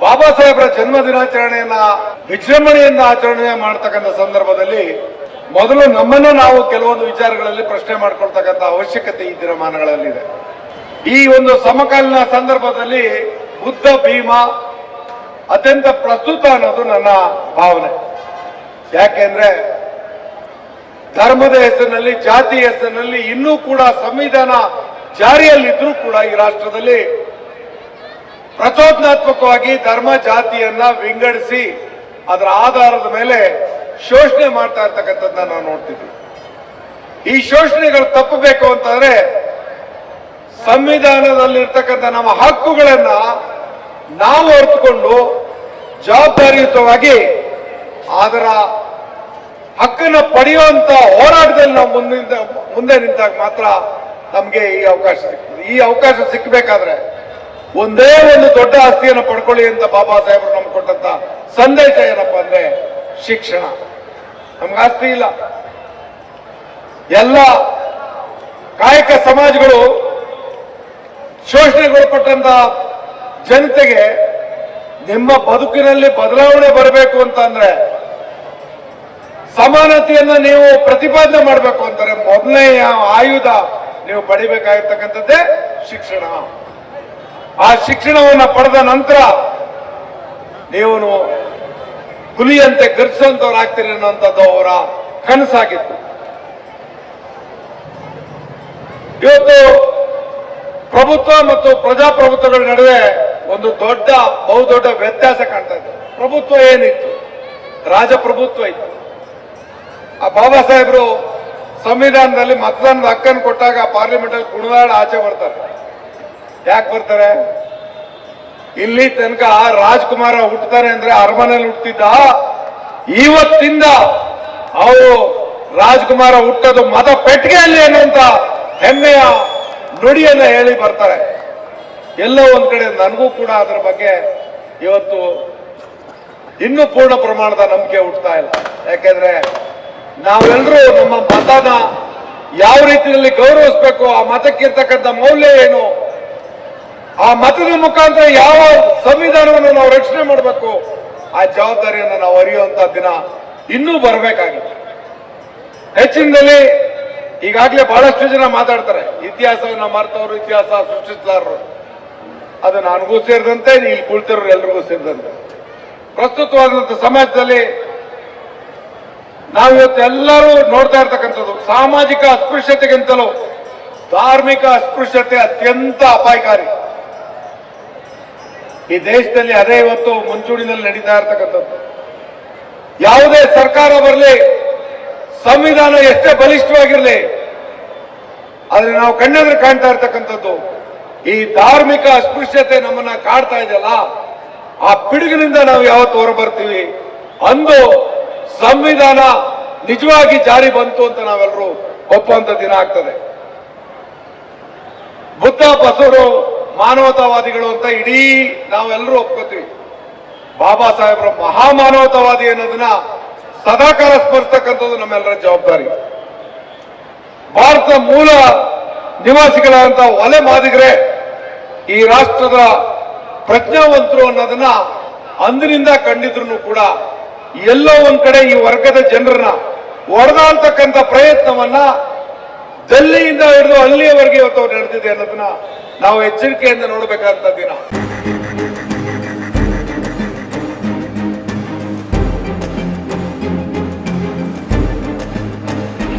ಬಾಬಾ ಸಾಹೇಬರ ಜನ್ಮ ದಿನಾಚರಣೆಯನ್ನ ವಿಜೃಂಭಣೆಯಿಂದ ಆಚರಣೆ ಮಾಡ್ತಕ್ಕಂಥ ಸಂದರ್ಭದಲ್ಲಿ ಮೊದಲು ನಮ್ಮನ್ನು ನಾವು ಕೆಲವೊಂದು ವಿಚಾರಗಳಲ್ಲಿ ಪ್ರಶ್ನೆ ಮಾಡ್ಕೊಳ್ತಕ್ಕಂಥ ಅವಶ್ಯಕತೆ ಈ ದಿನಮಾನಗಳಲ್ಲಿದೆ ಈ ಒಂದು ಸಮಕಾಲೀನ ಸಂದರ್ಭದಲ್ಲಿ ಬುದ್ಧ ಭೀಮ ಅತ್ಯಂತ ಪ್ರಸ್ತುತ ಅನ್ನೋದು ನನ್ನ ಭಾವನೆ. ಯಾಕೆಂದ್ರೆ ಧರ್ಮದ ಹೆಸರಿನಲ್ಲಿ ಜಾತಿ ಹೆಸರಿನಲ್ಲಿ ಇನ್ನೂ ಕೂಡ ಸಂವಿಧಾನ ಜಾರಿಯಲ್ಲಿದ್ರೂ ಕೂಡ ಈ ರಾಷ್ಟ್ರದಲ್ಲಿ ಪ್ರಚೋದನಾತ್ಮಕವಾಗಿ ಧರ್ಮ ಜಾತಿಯನ್ನ ವಿಂಗಡಿಸಿ ಅದರ ಆಧಾರದ ಮೇಲೆ ಶೋಷಣೆ ಮಾಡ್ತಾ ಇರ್ತಕ್ಕಂಥದ್ದನ್ನ ನಾವು ನೋಡ್ತಿದ್ವಿ. ಈ ಶೋಷಣೆಗಳು ತಪ್ಪಬೇಕು ಅಂತಂದ್ರೆ ಸಂವಿಧಾನದಲ್ಲಿರ್ತಕ್ಕಂಥ ನಮ್ಮ ಹಕ್ಕುಗಳನ್ನ ನಾವು ಅರ್ಥಕೊಂಡು ಜವಾಬ್ದಾರಿಯುತವಾಗಿ ಅದರ ಹಕ್ಕನ್ನು ಪಡೆಯುವಂತ ಹೋರಾಟದಲ್ಲಿ ನಾವು ಮುಂದಿನ ಮುಂದೆ ನಿಂತಾಗ ಮಾತ್ರ ನಮಗೆ ಈ ಅವಕಾಶ ಸಿಗ್ತದೆ. ಈ ಅವಕಾಶ ಸಿಕ್ಕಬೇಕಾದ್ರೆ ಒಂದೇ ಒಂದು ದೊಡ್ಡ ಆಸ್ತಿಯನ್ನು ಪಡ್ಕೊಳ್ಳಿ ಅಂತ ಬಾಬಾ ಸಾಹೇಬರು ನಮ್ಗೆ ಕೊಟ್ಟಂತ ಸಂದೇಶ ಏನಪ್ಪಾ ಅಂದ್ರೆ ಶಿಕ್ಷಣ. ನಮ್ಗೆ ಆಸ್ತಿ ಇಲ್ಲ. ಎಲ್ಲ ಕಾಯಕ ಸಮಾಜಗಳು ಶೋಷಣೆಗೊಳಪಟ್ಟಂತ ಜನತೆಗೆ ನಿಮ್ಮ ಬದುಕಿನಲ್ಲಿ ಬದಲಾವಣೆ ಬರಬೇಕು ಅಂತ ಅಂದ್ರೆ ಸಮಾನತೆಯನ್ನ ನೀವು ಪ್ರತಿಪಾದನೆ ಮಾಡಬೇಕು ಅಂತಾರೆ ಮೊದಲನೆಯ ಆಯುಧ ನೀವು ಪಡಿಬೇಕಾಗಿರ್ತಕ್ಕಂಥದ್ದೇ ಶಿಕ್ಷಣ. ಆ ಶಿಕ್ಷಣವನ್ನು ಪಡೆದ ನಂತರ ನೀವು ಹುಲಿಯಂತೆ ಆಗ್ತೀರಿ ಅನ್ನುವಂಥದ್ದು ಅವರ ಕನಸಾಗಿತ್ತು. ಇವತ್ತು ಪ್ರಭುತ್ವ ಮತ್ತು ಪ್ರಜಾಪ್ರಭುತ್ವಗಳ ನಡುವೆ ಒಂದು ದೊಡ್ಡ, ಬಹುದೊಡ್ಡ ವ್ಯತ್ಯಾಸ ಕಾಣ್ತಾ ಇದೆ. ಪ್ರಭುತ್ವ ಏನಿತ್ತು? ರಾಜಪ್ರಭುತ್ವ ಇತ್ತು. ಆ ಬಾಬಾ ಸಾಹೇಬರು ಸಂವಿಧಾನದಲ್ಲಿ ಮತದಾನದ ಹಕ್ಕನ್ನು ಕೊಟ್ಟಾಗ ಪಾರ್ಲಿಮೆಂಟ್ ಅಲ್ಲಿ ಕುಣಿದಾಡ ಆಚೆ ಬರ್ತಾರೆ. ಯಾಕೆ ಬರ್ತಾರೆ? ಇಲ್ಲಿ ತನಕ ರಾಜ್ಕುಮಾರ ಹುಟ್ಟುತ್ತಾರೆ ಅಂದ್ರೆ ಅರಮನೆಯಲ್ಲಿ ಹುಟ್ಟಿದ್ದ ಇವತ್ತಿಂದ ಅವರು ರಾಜ್ಕುಮಾರ ಹುಟ್ಟೋದು ಮತ ಪೆಟ್ಟಿಗೆಯಲ್ಲಿ ಅಂತ ಹೆಮ್ಮೆಯ ನುಡಿಯನ್ನ ಹೇಳಿ ಬರ್ತಾರೆ. ಎಲ್ಲೋ ಒಂದ್ ಕಡೆ ನನಗೂ ಕೂಡ ಅದರ ಬಗ್ಗೆ ಇವತ್ತು ಇನ್ನೂ ಪೂರ್ಣ ಪ್ರಮಾಣದ ನಂಬಿಕೆ ಹುಟ್ಟತಾ ಇಲ್ಲ. ಯಾಕೆಂದ್ರೆ ನಾವೆಲ್ಲರೂ ನಮ್ಮ ಮತನ ಯಾವ ರೀತಿಯಲ್ಲಿ ಗೌರವಿಸಬೇಕು, ಆ ಮತಕ್ಕಿರ್ತಕ್ಕಂಥ ಮೌಲ್ಯ ಏನು ಆ ಮತದ ಮುಖಾಂತರ ಯಾವ ಸಂವಿಧಾನವನ್ನು ನಾವು ರಕ್ಷಣೆ ಮಾಡಬೇಕು, ಆ ಜವಾಬ್ದಾರಿಯನ್ನು ನಾವು ಅರಿಯುವಂತ ದಿನ ಇನ್ನೂ ಬರಬೇಕಾಗಿದೆ. ಹೆಚ್ಚಿನದಲ್ಲಿ ಈಗಾಗಲೇ ಬಹಳಷ್ಟು ಜನ ಮಾತಾಡ್ತಾರೆ, ಇತಿಹಾಸವನ್ನು ಮರ್ತವರು, ಇತಿಹಾಸ ಸೃಷ್ಟಿಸಲಾರರು. ಅದು ನನಗೂ ಸೇರಿದಂತೆ, ಇಲ್ಲಿ ಕುಳಿತಿರೋರು ಎಲ್ರಿಗೂ ಸೇರಿದಂತೆ. ಪ್ರಸ್ತುತವಾದಂತ ಸಮಾಜದಲ್ಲಿ ನಾವು ಇವತ್ತು ಎಲ್ಲರೂ ನೋಡ್ತಾ ಇರ್ತಕ್ಕಂಥದ್ದು, ಸಾಮಾಜಿಕ ಅಸ್ಪೃಶ್ಯತೆಗಿಂತಲೂ ಧಾರ್ಮಿಕ ಅಸ್ಪೃಶ್ಯತೆ ಅತ್ಯಂತ ಅಪಾಯಕಾರಿ. ಈ ದೇಶದಲ್ಲಿ ಅದೇ ಇವತ್ತು ಮುಂಚೂಣಿನಲ್ಲಿ ನಡೀತಾ ಇರ್ತಕ್ಕಂಥದ್ದು. ಯಾವುದೇ ಸರ್ಕಾರ ಬರಲಿ, ಸಂವಿಧಾನ ಎಷ್ಟೇ ಬಲಿಷ್ಠವಾಗಿರಲಿ, ಆದ್ರೆ ನಾವು ಕಣ್ಣೆದ್ರೆ ಕಾಣ್ತಾ ಇರ್ತಕ್ಕಂಥದ್ದು. ಈ ಧಾರ್ಮಿಕ ಅಸ್ಪೃಶ್ಯತೆ ನಮ್ಮನ್ನ ಕಾಡ್ತಾ ಇದೆಯಲ್ಲ, ಆ ಪಿಡುಗಿನಿಂದ ನಾವು ಯಾವತ್ತು ಹೊರ ಬರ್ತೀವಿ ಅಂದು ಸಂವಿಧಾನ ನಿಜವಾಗಿ ಜಾರಿ ಬಂತು ಅಂತ ನಾವೆಲ್ಲರೂ ಒಪ್ಪುವಂತ ದಿನ ಆಗ್ತದೆ. ಬುದ್ಧ ಬಸವರು ಮಾನವತಾವಾದಿಗಳು ಅಂತ ಇಡೀ ನಾವೆಲ್ಲರೂ ಒಪ್ಕೋತೀವಿ. ಬಾಬಾ ಸಾಹೇಬರ ಮಹಾಮಾನವತಾವಾದಿ ಅನ್ನೋದನ್ನ ಸದಾಕಾಲ ಸ್ಮರಿಸ್ತಕ್ಕಂಥದ್ದು ನಮ್ಮೆಲ್ಲರ ಜವಾಬ್ದಾರಿ. ಭಾರತದ ಮೂಲ ನಿವಾಸಿಗಳಾದಂತ ಒಲೆ ಮಾದಿಗರೇ, ಈ ರಾಷ್ಟ್ರದ ಪ್ರಜ್ಞಾವಂತರು ಅನ್ನೋದನ್ನ ಅಂದಿನಿಂದ ಕಂಡಿದ್ರು ಕೂಡ ಎಲ್ಲೋ ಒಂದ್ ಕಡೆ ಈ ವರ್ಗದ ಜನರನ್ನ ಹೊಡೆದಾಳ್ತಕ್ಕಂಥ ಪ್ರಯತ್ನವನ್ನ ಜಲ್ಲಿಯಿಂದ ಹಿಡಿದು ಅಲ್ಲಿಯವರೆಗೆ ಇವತ್ತು ನಡೆದಿದೆ ಅನ್ನೋದನ್ನ ನಾವು ಎಚ್ಚರಿಕೆಯಿಂದ ನೋಡಬೇಕಾದಂತ ದಿನ.